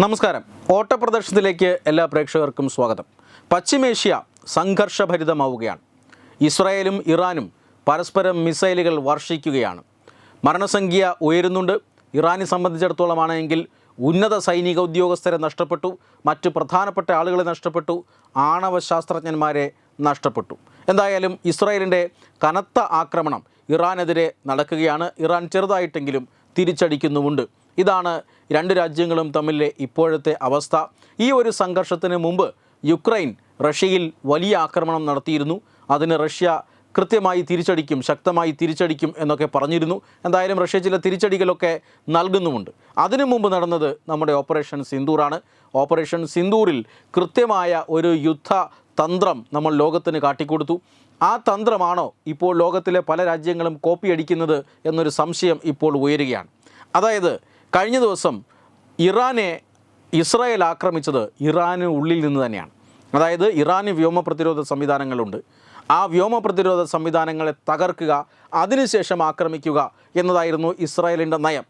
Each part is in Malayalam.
നമസ്കാരം. ഓട്ടപ്രദർശനത്തിലേക്ക് എല്ലാ പ്രേക്ഷകർക്കും സ്വാഗതം. പശ്ചിമേഷ്യ സംഘർഷഭരിതമാവുകയാണ്. ഇസ്രായേലും ഇറാനും പരസ്പരം മിസൈലുകൾ വർഷിക്കുകയാണ്. മരണസംഖ്യ ഉയരുന്നുണ്ട്. ഇറാനെ സംബന്ധിച്ചിടത്തോളമാണെങ്കിൽ ഉന്നത സൈനിക ഉദ്യോഗസ്ഥരെ നഷ്ടപ്പെട്ടു. മറ്റ് പ്രധാനപ്പെട്ട ആളുകളെ നഷ്ടപ്പെട്ടു. ആണവ ശാസ്ത്രജ്ഞന്മാരെ നഷ്ടപ്പെട്ടു. എന്തായാലും ഇസ്രായേലിന്റെ കനത്ത ആക്രമണം ഇറാനെതിരെ നടക്കുകയാണ്. ഇറാൻ ചെറുതായിട്ടെങ്കിലും തിരിച്ചടിക്കുന്നുമുണ്ട്. ഇതാണ് രണ്ട് രാജ്യങ്ങളും തമ്മിലെ ഇപ്പോഴത്തെ അവസ്ഥ. ഈ ഒരു സംഘർഷത്തിന് മുമ്പ് യുക്രൈൻ റഷ്യയിൽ വലിയ ആക്രമണം നടത്തിയിരുന്നു. അതിന് റഷ്യ കൃത്യമായി തിരിച്ചടിക്കും ശക്തമായി തിരിച്ചടിക്കും എന്നൊക്കെ പറഞ്ഞിരുന്നു. എന്തായാലും റഷ്യ ചില തിരിച്ചടികളൊക്കെ നൽകുന്നുമുണ്ട്. അതിനു മുമ്പ് നടന്നത് നമ്മുടെ ഓപ്പറേഷൻ സിന്ദൂറാണ്. ഓപ്പറേഷൻ സിന്ദൂറിൽ കൃത്യമായ ഒരു യുദ്ധ തന്ത്രം നമ്മൾ ലോകത്തിന് കാട്ടിക്കൊടുത്തു. ആ തന്ത്രമാണോ ഇപ്പോൾ ലോകത്തിലെ പല രാജ്യങ്ങളും കോപ്പിയടിക്കുന്നത് എന്നൊരു സംശയം ഇപ്പോൾ ഉയരുകയാണ്. അതായത് കഴിഞ്ഞ ദിവസം ഇറാനെ ഇസ്രായേൽ ആക്രമിച്ചത് ഇറാന് ഉള്ളിൽ നിന്ന് തന്നെയാണ്. അതായത് ഇറാന് വ്യോമ പ്രതിരോധ സംവിധാനങ്ങളുണ്ട്. ആ വ്യോമ പ്രതിരോധ സംവിധാനങ്ങളെ തകർക്കുക അതിനുശേഷം ആക്രമിക്കുക എന്നതായിരുന്നു ഇസ്രായേലിന്റെ നയം.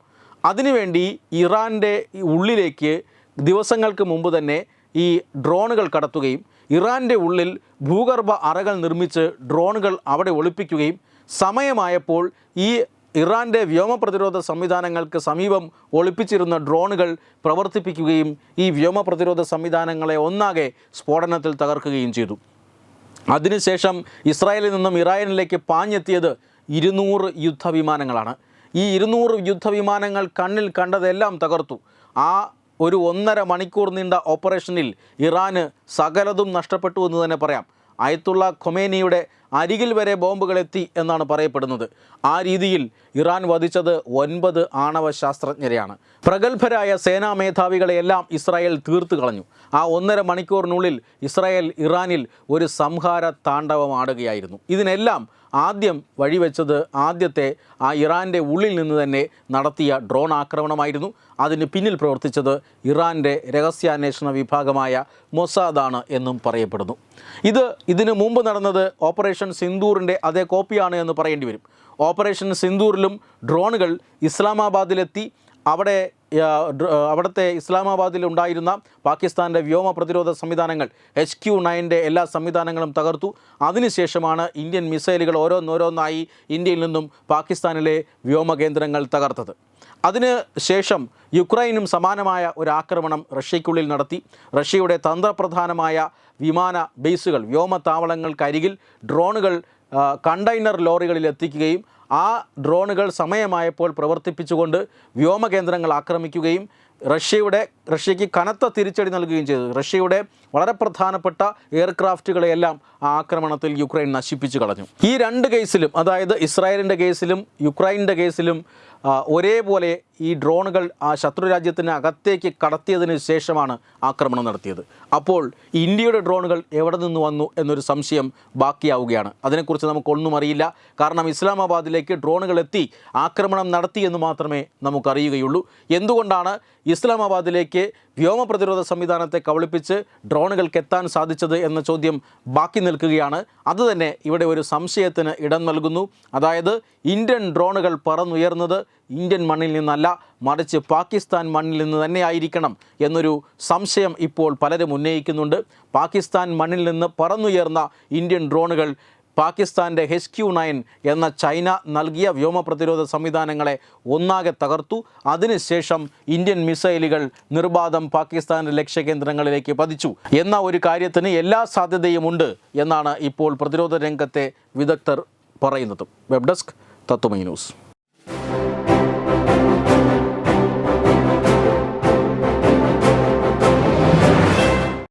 അതിനുവേണ്ടി ഇറാന്റെ ഉള്ളിലേക്ക് ദിവസങ്ങൾക്ക് മുമ്പ് തന്നെ ഈ ഡ്രോണുകൾ കടത്തുകയും ഇറാന്റെ ഉള്ളിൽ ഭൂഗർഭ അറകൾ നിർമ്മിച്ച് ഡ്രോണുകൾ അവിടെ ഒളിപ്പിക്കുകയും സമയമായപ്പോൾ ഈ ഇറാന്റെ വ്യോമ പ്രതിരോധ സംവിധാനങ്ങൾക്ക് സമീപം ഒളിപ്പിച്ചിരുന്ന ഡ്രോണുകൾ പ്രവർത്തിപ്പിക്കുകയും ഈ വ്യോമ പ്രതിരോധ സംവിധാനങ്ങളെ ഒന്നാകെ സ്ഫോടനത്തിൽ തകർക്കുകയും ചെയ്തു. അതിനുശേഷം ഇസ്രായേലിൽ നിന്നും ഇറാനിലേക്ക് പാഞ്ഞെത്തിയത് ഇരുന്നൂറ് യുദ്ധവിമാനങ്ങളാണ്. ഈ ഇരുന്നൂറ് യുദ്ധവിമാനങ്ങൾ കണ്ണിൽ കണ്ടതെല്ലാം തകർത്തു. ആ ഒരു ഒന്നര മണിക്കൂർ നീണ്ട ഓപ്പറേഷനിൽ ഇറാന് സകലതും നഷ്ടപ്പെട്ടു എന്ന് തന്നെ പറയാം. അയത്തുള്ള ഖൊമേനിയുടെ അരികിൽ വരെ ബോംബുകൾ എത്തി എന്നാണ് പറയപ്പെടുന്നത്. ആ രീതിയിൽ ഇറാൻ വധിച്ചത് ഒൻപത് ആണവ ശാസ്ത്രജ്ഞരെയാണ്. പ്രഗത്ഭരായ സേനാ മേധാവികളെയെല്ലാം ഇസ്രായേൽ തീർത്തു കളഞ്ഞു. ആ ഒന്നര മണിക്കൂറിനുള്ളിൽ ഇസ്രായേൽ ഇറാനിൽ ഒരു സംഹാര താണ്ഡവമാടുകയായിരുന്നു ഇതിനെല്ലാം ആദ്യം വഴിവെച്ചത് ആദ്യത്തെ ആ ഇറാന്റെ ഉള്ളിൽ നിന്ന് തന്നെ നടത്തിയ ഡ്രോൺ ആക്രമണമായിരുന്നു. അതിന് പിന്നിൽ പ്രവർത്തിച്ചത് ഇറാന്റെ രഹസ്യാന്വേഷണ വിഭാഗമായ മൊസാദാണ് എന്നും പറയപ്പെടുന്നു. ഇത് ഇതിനു മുമ്പ് നടന്നത് ഓപ്പറേഷൻ സിന്ദൂറിന്റെ അതേ കോപ്പിയാണ് എന്ന് പറയേണ്ടി വരും. ഓപ്പറേഷൻ സിന്ദൂറിലും ഡ്രോണുകൾ ഇസ്ലാമാബാദിലെത്തി. അവിടെ അവിടുത്തെ ഇസ്ലാമാബാദിൽ ഉണ്ടായിരുന്ന പാകിസ്ഥാന്റെ വ്യോമ പ്രതിരോധ സംവിധാനങ്ങൾ എച്ച് ക്യു നയന്റെ എല്ലാ സംവിധാനങ്ങളും തകർത്തു. അതിനുശേഷമാണ് ഇന്ത്യൻ മിസൈലുകൾ ഓരോന്നോരോന്നായി ഇന്ത്യയിൽ നിന്നും പാകിസ്ഥാനിലെ വ്യോമ കേന്ദ്രങ്ങൾ തകർത്തത്. അതിന് ശേഷം യുക്രൈനും സമാനമായ ഒരു ആക്രമണം റഷ്യയ്ക്കുള്ളിൽ നടത്തി. റഷ്യയുടെ തന്ത്രപ്രധാനമായ വിമാന ബേസുകൾ വ്യോമത്താവളങ്ങൾക്കരികിൽ ഡ്രോണുകൾ കണ്ടെയ്നർ ലോറികളിൽ എത്തിക്കുകയും ആ ഡ്രോണുകൾ സമയമായപ്പോൾ പ്രവർത്തിപ്പിച്ചുകൊണ്ട് വ്യോമ കേന്ദ്രങ്ങൾ ആക്രമിക്കുകയും റഷ്യയുടെ റഷ്യയ്ക്ക് കനത്ത തിരിച്ചടി നൽകുകയും ചെയ്തു. റഷ്യയുടെ വളരെ പ്രധാനപ്പെട്ട എയർക്രാഫ്റ്റുകളെയെല്ലാം ആക്രമണത്തിൽ യുക്രൈൻ നശിപ്പിച്ചു കളഞ്ഞു. ഈ രണ്ട് കേസിലും അതായത് ഇസ്രായേലിന്റെ കേസിലും യുക്രൈന്റെ കേസിലും ഒരേപോലെ ഈ ഡ്രോണുകൾ ആ ശത്രു രാജ്യത്തിന് അകത്തേക്ക് കടത്തിയതിന് ശേഷമാണ് ആക്രമണം നടത്തിയത്. അപ്പോൾ ഇന്ത്യയുടെ ഡ്രോണുകൾ എവിടെ നിന്ന് വന്നു എന്നൊരു സംശയം ബാക്കിയാവുകയാണ്. അതിനെക്കുറിച്ച് നമുക്കൊന്നും അറിയില്ല. കാരണം ഇസ്ലാമാബാദിലേക്ക് ഡ്രോണുകൾ എത്തി ആക്രമണം നടത്തി എന്ന് മാത്രമേ നമുക്കറിയുകയുള്ളൂ. എന്തുകൊണ്ടാണ് ഇസ്ലാമാബാദിലേക്ക് വ്യോമ പ്രതിരോധ സംവിധാനത്തെ കബളിപ്പിച്ച് ഡ്രോണുകൾക്ക് എത്താൻ സാധിച്ചത് എന്ന ചോദ്യം ബാക്കി നിൽക്കുകയാണ്. അതുതന്നെ ഇവിടെ ഒരു സംശയത്തിന് ഇടം നൽകുന്നു. അതായത് ഇന്ത്യൻ ഡ്രോണുകൾ പറന്നുയർന്നത് ഇന്ത്യൻ മണ്ണിൽ നിന്നല്ല മറിച്ച് പാകിസ്ഥാൻ മണ്ണിൽ നിന്ന് തന്നെ ആയിരിക്കണം എന്നൊരു സംശയം ഇപ്പോൾ പലരും ഉന്നയിക്കുന്നുണ്ട്. പാകിസ്ഥാൻ മണ്ണിൽ നിന്ന് പറന്നുയർന്ന ഇന്ത്യൻ ഡ്രോണുകൾ പാകിസ്ഥാന്റെ ഹെച്ച് ക്യു നയൻ എന്ന ചൈന നൽകിയ വ്യോമ പ്രതിരോധ സംവിധാനങ്ങളെ ഒന്നാകെ തകർത്തു. അതിനുശേഷം ഇന്ത്യൻ മിസൈലുകൾ നിർബാധം പാകിസ്ഥാന്റെ ലക്ഷ്യകേന്ദ്രങ്ങളിലേക്ക് പതിച്ചു. എന്ന ഒരു കാര്യത്തിന് എല്ലാ സാധ്യതയുമുണ്ട് എന്നാണ് ഇപ്പോൾ പ്രതിരോധ രംഗത്തെ വിദഗ്ധർ പറയുന്നത്. വെബ് ഡെസ്ക് തത്വമൈ ന്യൂസ്